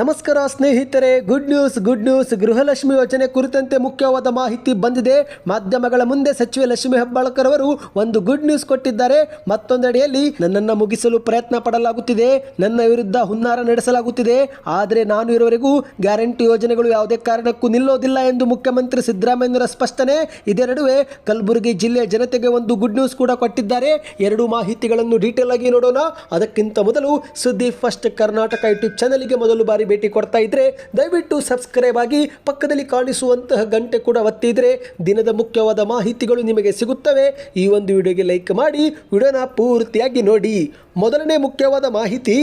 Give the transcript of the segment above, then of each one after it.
ನಮಸ್ಕಾರ ಸ್ನೇಹಿತರೆ good news good news Gruhalakshmi ಯೋಜನೆ ಕುರಿತಂತೆ ಮುಖ್ಯವಾದ ಮಾಹಿತಿ ಬಂದಿದೆ. ಮಾಧ್ಯಮಗಳ ಮುಂದೆ ಸಚಿವೆ ಲಕ್ಷ್ಮಿ ಹೆಬ್ಬಾಳ್ಕರ್ ಅವರು ಒಂದು ಗುಡ್ ನ್ಯೂಸ್ ಕೊಟ್ಟಿದ್ದಾರೆ. ಮತ್ತೊಂದೆಡೆಯಲ್ಲಿ ನನ್ನನ್ನು ಮುಗಿಸಲು ಪ್ರಯತ್ನ ಪಡಲಾಗುತ್ತಿದೆ. ನನ್ನ ವಿರುದ್ಧ ಹುನ್ನಾರ ನಡೆಸಲಾಗುತ್ತಿದೆ. ಆದರೆ ನಾನು ಇರುವವರೆಗೂ ಗ್ಯಾರಂಟಿ ಯೋಜನೆಗಳು ಯಾವುದೇ ಕಾರಣಕ್ಕೂ ನಿಲ್ಲೋದಿಲ್ಲ ಎಂದು ಮುಖ್ಯಮಂತ್ರಿ ಸಿದ್ದರಾಮಯ್ಯರ ಸ್ಪಷ್ಟನೆ. ಇದೇ ನಡುವೆ ಕಲಬುರಗಿ ಜಿಲ್ಲೆಯ ಜನತೆಗೆ ಒಂದು ಗುಡ್ ನ್ಯೂಸ್ ಕೂಡ ಕೊಟ್ಟಿದ್ದಾರೆ. ಎರಡು ಮಾಹಿತಿಗಳನ್ನು ಡೀಟೇಲ್ ಆಗಿ ನೋಡೋಣ. ಅದಕ್ಕಿಂತ ಮೊದಲು ಸುದ್ದಿ ಫಸ್ಟ್ ಕರ್ನಾಟಕ ಯೂಟ್ಯೂಬ್ ಚಾನಲ್ಗೆ ಮೊದಲು ಬಾರಿ ಭೇಟಿ ಕೊಡ್ತಾ ಇದ್ರೆ ದಯವಿಟ್ಟು ಸಬ್ಸ್ಕ್ರೈಬ್ ಆಗಿ ಪಕ್ಕದಲ್ಲಿ ಕಾಣಿಸುವಂತಹ ಗಂಟೆ ಕೂಡ ಒತ್ತಿದ್ರೆ ದಿನದ ಮುಖ್ಯವಾದ ಮಾಹಿತಿಗಳು ನಿಮಗೆ ಸಿಗುತ್ತವೆ. ಈ ಒಂದು ವಿಡಿಯೋಗೆ ಲೈಕ್ ಮಾಡಿ, ವಿಡಿಯೋನ ಪೂರ್ತಿಯಾಗಿ ನೋಡಿ. ಮೊದಲನೇ ಮುಖ್ಯವಾದ ಮಾಹಿತಿ,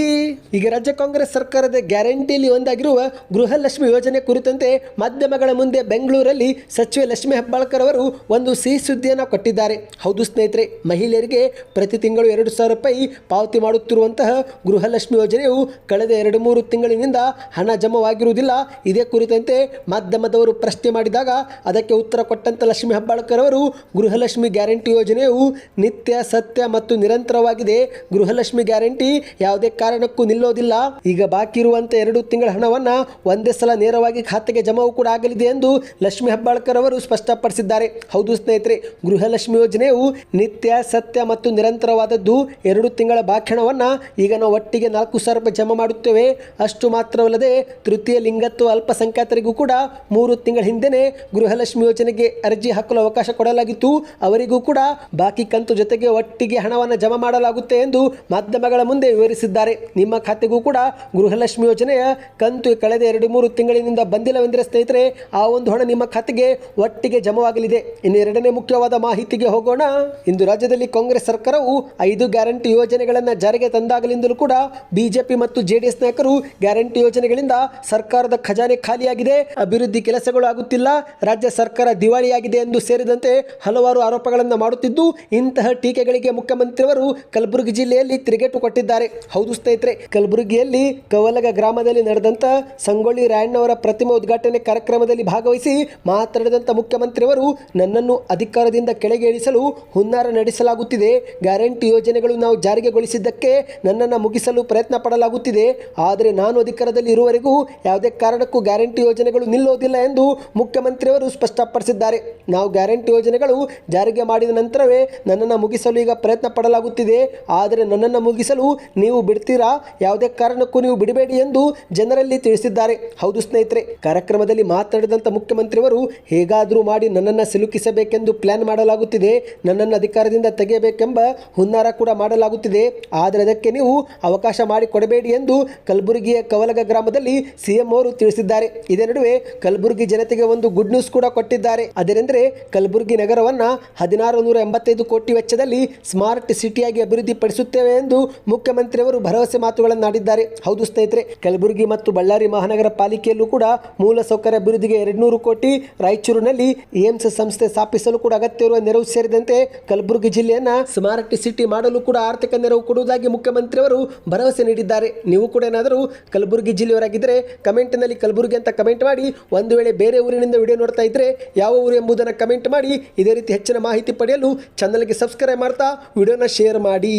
ಈಗ ರಾಜ್ಯ ಕಾಂಗ್ರೆಸ್ ಸರ್ಕಾರದ ಗ್ಯಾರಂಟಿಯಲ್ಲಿ ಒಂದಾಗಿರುವ ಗೃಹಲಕ್ಷ್ಮಿ ಯೋಜನೆ ಕುರಿತಂತೆ ಮಾಧ್ಯಮಗಳ ಮುಂದೆ ಬೆಂಗಳೂರಲ್ಲಿ ಸಚಿವೆ ಲಕ್ಷ್ಮಿ ಹೆಬ್ಬಾಳ್ಕರ್ ಅವರು ಒಂದು ಸಿಹಿ ಸುದ್ದಿಯನ್ನು ಕೊಟ್ಟಿದ್ದಾರೆ. ಹೌದು ಸ್ನೇಹಿತರೆ, ಮಹಿಳೆಯರಿಗೆ ಪ್ರತಿ ತಿಂಗಳು ಎರಡು ಸಾವಿರ ರೂಪಾಯಿ ಪಾವತಿ ಮಾಡುತ್ತಿರುವಂತಹ ಗೃಹಲಕ್ಷ್ಮಿ ಯೋಜನೆಯು ಕಳೆದ ಎರಡು ಮೂರು ತಿಂಗಳಿನಿಂದ ಹಣ ಜಮವಾಗಿರುವುದಿಲ್ಲ. ಇದೇ ಕುರಿತಂತೆ ಮಾಧ್ಯಮದವರು ಪ್ರಶ್ನೆ ಮಾಡಿದಾಗ ಅದಕ್ಕೆ ಉತ್ತರ ಕೊಟ್ಟಂತ ಲಕ್ಷ್ಮಿ ಹೆಬ್ಬಾಳ್ಕರ್ ಅವರು ಗೃಹಲಕ್ಷ್ಮಿ ಗ್ಯಾರಂಟಿ ಯೋಜನೆಯು ನಿತ್ಯ, ಸತ್ಯ ಮತ್ತು ನಿರಂತರವಾಗಿದೆ. ಗೃಹಲಕ್ಷ್ಮಿ ಗ್ಯಾರಂಟಿ ಯಾವುದೇ ಕಾರಣಕ್ಕೂ ನಿಲ್ಲೋದಿಲ್ಲ. ಈಗ ಬಾಕಿ ಇರುವಂತ ಎರಡು ತಿಂಗಳ ಹಣವನ್ನ ಒಂದೇ ಸಲ ನೇರವಾಗಿ ಖಾತೆಗೆ ಜಮಾವು ಕೂಡ ಆಗಲಿದೆ ಎಂದು ಲಕ್ಷ್ಮಿ ಹೆಬ್ಬಾಳ್ಕರ್ ಅವರು ಸ್ಪಷ್ಟಪಡಿಸಿದ್ದಾರೆ. ಹೌದು ಸ್ನೇಹಿತರೆ, ಗೃಹಲಕ್ಷ್ಮಿ ಯೋಜನೆಯು ನಿತ್ಯ, ಸತ್ಯ ಮತ್ತು ನಿರಂತರವಾದದ್ದು ಎರಡು ತಿಂಗಳ ಬಾಕಿ ಹಣವನ್ನ ಈಗ ನಾವು ಒಟ್ಟಿಗೆ ನಾಲ್ಕು ಸಾವಿರ ರೂಪಾಯಿ ಜಮಾ ಮಾಡುತ್ತೇವೆ. ಅಷ್ಟು ಮಾತ್ರವಲ್ಲದೆ ತೃತೀಯ ಲಿಂಗತ್ವ ಅಲ್ಪಸಂಖ್ಯಾತರಿಗೂ ಕೂಡ ಮೂರು ತಿಂಗಳ ಹಿಂದೆನೆ ಗೃಹಲಕ್ಷ್ಮಿ ಯೋಜನೆಗೆ ಅರ್ಜಿ ಹಾಕಲು ಅವಕಾಶ ಕೊಡಲಾಗಿತ್ತು. ಅವರಿಗೂ ಕೂಡ ಬಾಕಿ ಕಂತು ಜೊತೆಗೆ ಒಟ್ಟಿಗೆ ಹಣವನ್ನು ಜಮಾ ಮಾಡಲಾಗುತ್ತೆ ಎಂದು ಮಾಧ್ಯಮಗಳ ಮುಂದೆ ವಿವರಿಸಿದ್ದಾರೆ. ನಿಮ್ಮ ಖಾತೆಗೂ ಕೂಡ ಗೃಹಲಕ್ಷ್ಮಿ ಯೋಜನೆಯ ಕಂತು ಕಳೆದ ಎರಡು ಮೂರು ತಿಂಗಳಿನಿಂದ ಬಂದಿಲ್ಲವೆಂದರೆ ಸ್ನೇಹಿತರೆ, ಆ ಒಂದು ಹಣ ನಿಮ್ಮ ಖಾತೆಗೆ ಒಟ್ಟಿಗೆ ಜಮವಾಗಲಿದೆ. ಇನ್ನು ಎರಡನೇ ಮುಖ್ಯವಾದ ಮಾಹಿತಿಗೆ ಹೋಗೋಣ. ಇಂದು ರಾಜ್ಯದಲ್ಲಿ ಕಾಂಗ್ರೆಸ್ ಸರ್ಕಾರವು ಐದು ಗ್ಯಾರಂಟಿ ಯೋಜನೆಗಳನ್ನು ಜಾರಿಗೆ ತಂದಾಗಲಿಂದಲೂ ಕೂಡ ಬಿಜೆಪಿ ಮತ್ತು ಜೆಡಿಎಸ್ ನಾಯಕರು ಗ್ಯಾರಂಟಿ ಯೋಜನೆಗಳಿಂದ ಸರ್ಕಾರದ ಖಜಾನೆ ಖಾಲಿಯಾಗಿದೆ. ಅಭಿವೃದ್ಧಿ ಕೆಲಸಗಳು ಆಗುತ್ತಿಲ್ಲ. ರಾಜ್ಯ ಸರ್ಕಾರ ದಿವಾಳಿಯಾಗಿದೆ ಎಂದು ಸೇರಿದಂತೆ ಹಲವಾರು ಆರೋಪಗಳನ್ನು ಮಾಡುತ್ತಿದ್ದು, ಇಂತಹ ಟೀಕೆಗಳಿಗೆ ಮುಖ್ಯಮಂತ್ರಿಯವರು ಕಲಬುರಗಿ ಜಿಲ್ಲೆಯಲ್ಲಿ ತಿರುಗೇಟು ಕೊಟ್ಟಿದ್ದಾರೆ. ಹೌದು ಸ್ನೇಹಿತರೆ, ಕಲಬುರಗಿಯಲ್ಲಿ ಕವಲಗ ಗ್ರಾಮದಲ್ಲಿ ನಡೆದಂತ ಸಂಗೊಳ್ಳಿ ರಾಯಣ್ಣವರ ಪ್ರತಿಮೆ ಉದ್ಘಾಟನೆ ಕಾರ್ಯಕ್ರಮದಲ್ಲಿ ಭಾಗವಹಿಸಿ ಮಾತನಾಡಿದಂಥ ಮುಖ್ಯಮಂತ್ರಿಯವರು, ನನ್ನನ್ನು ಅಧಿಕಾರದಿಂದ ಕೆಳಗೆ ಇಳಿಸಲು ಹುನ್ನಾರ ನಡೆಸಲಾಗುತ್ತಿದೆ. ಗ್ಯಾರಂಟಿ ಯೋಜನೆಗಳು ನಾವು ಜಾರಿಗೆಗೊಳಿಸಿದ್ದಕ್ಕೆ ನನ್ನನ್ನು ಮುಗಿಸಲು ಪ್ರಯತ್ನ ಪಡಲಾಗುತ್ತಿದೆ. ಆದರೆ ನಾನು ಅಧಿಕಾರದಲ್ಲಿ ಇರುವವರೆಗೂ ಯಾವುದೇ ಕಾರಣಕ್ಕೂ ಗ್ಯಾರಂಟಿ ಯೋಜನೆಗಳು ನಿಲ್ಲೋದಿಲ್ಲ ಎಂದು ಮುಖ್ಯಮಂತ್ರಿಯವರು ಸ್ಪಷ್ಟಪಡಿಸಿದ್ದಾರೆ. ನಾವು ಗ್ಯಾರಂಟಿ ಯೋಜನೆಗಳು ಜಾರಿಗೆ ಮಾಡಿದ ನಂತರವೇ ನನ್ನನ್ನು ಮುಗಿಸಲು ಈಗ ಪ್ರಯತ್ನ ಪಡಲಾಗುತ್ತಿದೆ. ಆದರೆ ನನ್ನನ್ನು ಮುಗಿಸಲು ನೀವು ಬಿಡ್ತೀರಾ? ಯಾವುದೇ ಕಾರಣಕ್ಕೂ ನೀವು ಬಿಡಬೇಡಿ ಎಂದು ಜನರಲ್ಲಿ ತಿಳಿಸಿದ್ದಾರೆ. ಹೌದು ಸ್ನೇಹಿತರೆ, ಕಾರ್ಯಕ್ರಮದಲ್ಲಿ ಮಾತನಾಡಿದಂಥ ಮುಖ್ಯಮಂತ್ರಿಯವರು ಹೇಗಾದರೂ ಮಾಡಿ ನನ್ನನ್ನು ಸಿಲುಕಿಸಬೇಕೆಂದು ಪ್ಲಾನ್ ಮಾಡಲಾಗುತ್ತಿದೆ. ನನ್ನನ್ನು ಅಧಿಕಾರದಿಂದ ತೆಗೆಯಬೇಕೆಂಬ ಹುನ್ನಾರ ಕೂಡ ಮಾಡಲಾಗುತ್ತಿದೆ. ಆದರೆ ಅದಕ್ಕೆ ನೀವು ಅವಕಾಶ ಮಾಡಿಕೊಡಬೇಡಿ ಎಂದು ಕಲಬುರಗಿಯ ಕವಲಗ ಗ್ರಾಮದಲ್ಲಿ ಸಿಎಂ ಅವರು ತಿಳಿಸಿದ್ದಾರೆ. ಇದೇ ನಡುವೆ ಕಲಬುರಗಿ ಜನತೆಗೆ ಒಂದು ಗುಡ್ ನ್ಯೂಸ್ ಕೂಡ ಕೊಟ್ಟಿದ್ದಾರೆ. ಅದೇನೆಂದರೆ ಕಲಬುರಗಿ ನಗರವನ್ನ ಹದಿನಾರು ನೂರ ಎಂಬತ್ತೈದು ಕೋಟಿ ವೆಚ್ಚದಲ್ಲಿ ಸ್ಮಾರ್ಟ್ ಸಿಟಿಯಾಗಿ ಅಭಿವೃದ್ಧಿಪಡಿಸುತ್ತೇವೆ ಎಂದು ಮುಖ್ಯಮಂತ್ರಿಯವರು ಭರವಸೆ ಮಾತುಗಳನ್ನಾಡಿದ್ದಾರೆ ಹೌದು ಸ್ನೇಹಿತರೆ, ಕಲಬುರಗಿ ಮತ್ತು ಬಳ್ಳಾರಿ ಮಹಾನಗರ ಪಾಲಿಕೆಯಲ್ಲೂ ಕೂಡ ಮೂಲ ಸೌಕರ್ಯ ಅಭಿವೃದ್ಧಿಗೆ ಎರಡ್ನೂರು ಕೋಟಿ ರಾಯಚೂರಿನಲ್ಲಿ ಏಮ್ಸ್ ಸಂಸ್ಥೆ ಸ್ಥಾಪಿಸಲು ಕೂಡ ಅಗತ್ಯವಿರುವ ನೆರವು ಸೇರಿದಂತೆ ಕಲಬುರಗಿ ಜಿಲ್ಲೆಯನ್ನ ಸ್ಮಾರ್ಟ್ ಸಿಟಿ ಮಾಡಲು ಕೂಡ ಆರ್ಥಿಕ ನೆರವು ಕೊಡುವುದಾಗಿ ಮುಖ್ಯಮಂತ್ರಿಯವರು ಭರವಸೆ ನೀಡಿದ್ದಾರೆ. ನೀವು ಕೂಡ ಏನಾದರೂ ಕಲಬುರಗಿ ಜಿಲ್ಲೆಯವರಾಗಿದ್ದರೆ ಕಮೆಂಟ್ನಲ್ಲಿ ಕಲಬುರಗಿ ಅಂತ ಕಮೆಂಟ್ ಮಾಡಿ, ಒಂದು ವೇಳೆ ಬೇರೆ ಊರಿನಿಂದ ವಿಡಿಯೋ ನೋಡ್ತಾ ಇದ್ದರೆ ಯಾವ ಊರು ಎಂಬುದನ್ನು ಕಮೆಂಟ್ ಮಾಡಿ, ಇದೇ ರೀತಿ ಹೆಚ್ಚಿನ ಮಾಹಿತಿ ಪಡೆಯಲು ಚಾನಲ್ಗೆ ಸಬ್ಸ್ಕ್ರೈಬ್ ಮಾಡ್ತಾ, ವಿಡಿಯೋನ ಶೇರ್ ಮಾಡಿ.